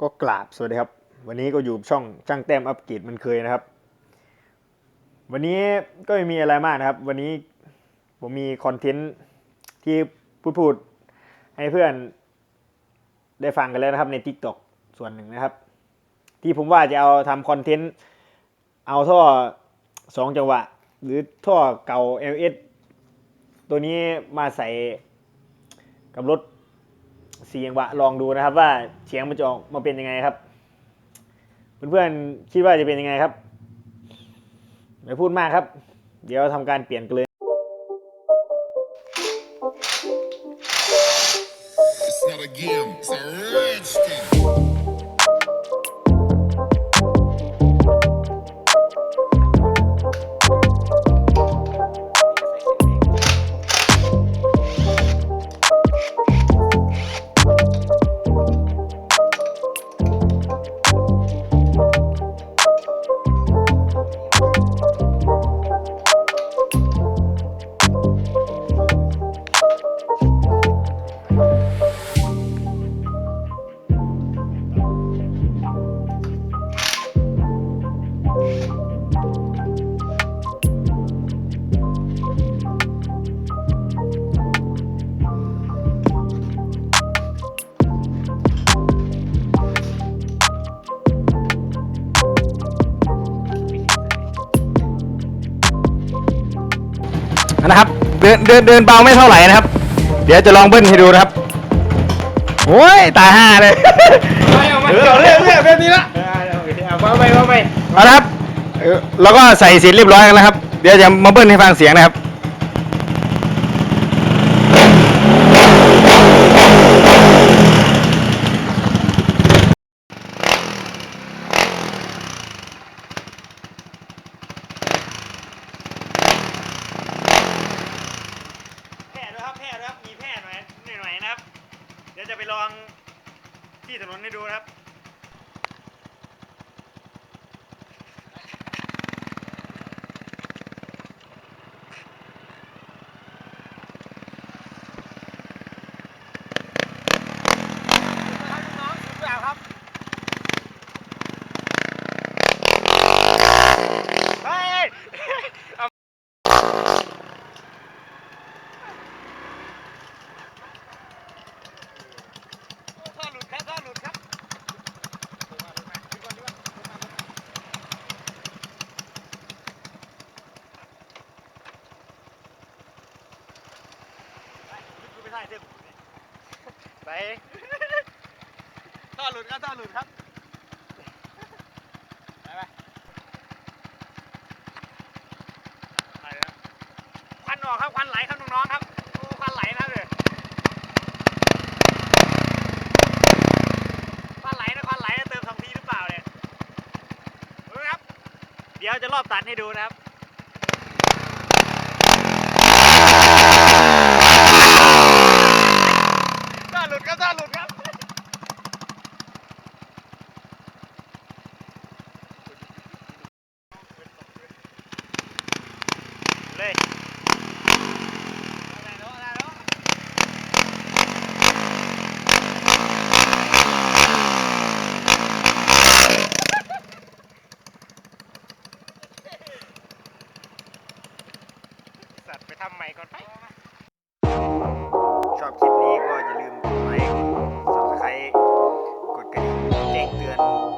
ก็กราบสวัสดีครับ วันนี้ก็อยู่ช่องช่างแต้มอัปเกรดมันเคยนะครับ วันนี้ก็ไม่มีอะไรมากนะครับ วันนี้ผมมีคอนเทนต์ที่พูดพูดๆให้เพื่อนได้ฟังกันแล้วนะครับใน Tik t o อกส่วนหนึ่งนะครับ ที่ผมว่าจะเอาทำคอนเทนต์เอาท่อสองจังหวะ หรือท่อเก่า LS ตัวนี้มาใส่กับรถ สียงวะลองดูนะครับ ว่าเสียงมันจะออกมาเป็นยังไงครับ เพื่อนๆคิดว่าจะเป็นยังไงครับไม่พูดมากครับ เดี๋ยวทำการเปลี่ยนกันเลย It's not a game, it's a rich thing. นะครับ เดินเดินเดินเบาไม่เท่าไหร่นะครับ เดี๋ยวจะลองเบิ้ลให้ดูนะครับโอ้ยตาห้าเลยเออเรื่องเรื่องแบบนี้ละเอาไปเอาไปเอาละครับแล้วก็ใส่เสร็จเรียบร้อยแล้วครับ เดี๋ยวจะมาเบิ้ลให้ฟังเสียงนะครับ แพร่ด้วยครับแพร่ด้วยครับมีแพร่หน่อยหน่อยๆนะครับ เดี๋ ยวจะไปลองที่ถนนให้ดูนะครับ ท่อหลุดครับท่อหลุดครับ ไปถ่ายเถอะไปท่อหลุดครับท่อหลุดครับ ไปไปไปแล้วควันออกครับควันไหลครับน้องๆครับโอ้ควันไหลนะครับเลยควันไหลนะควันไหลนะเติมสองทีหรือเปล่าเนี่ยดูนะครับ เดี๋ยวจะรอบตัดให้ดูนะครับ ลุดครับท่าหลุดครับเลสัตว์ไปทำใหม่ก่อนไป ชอบคลิปนี้ก็อย่าลืม Bye.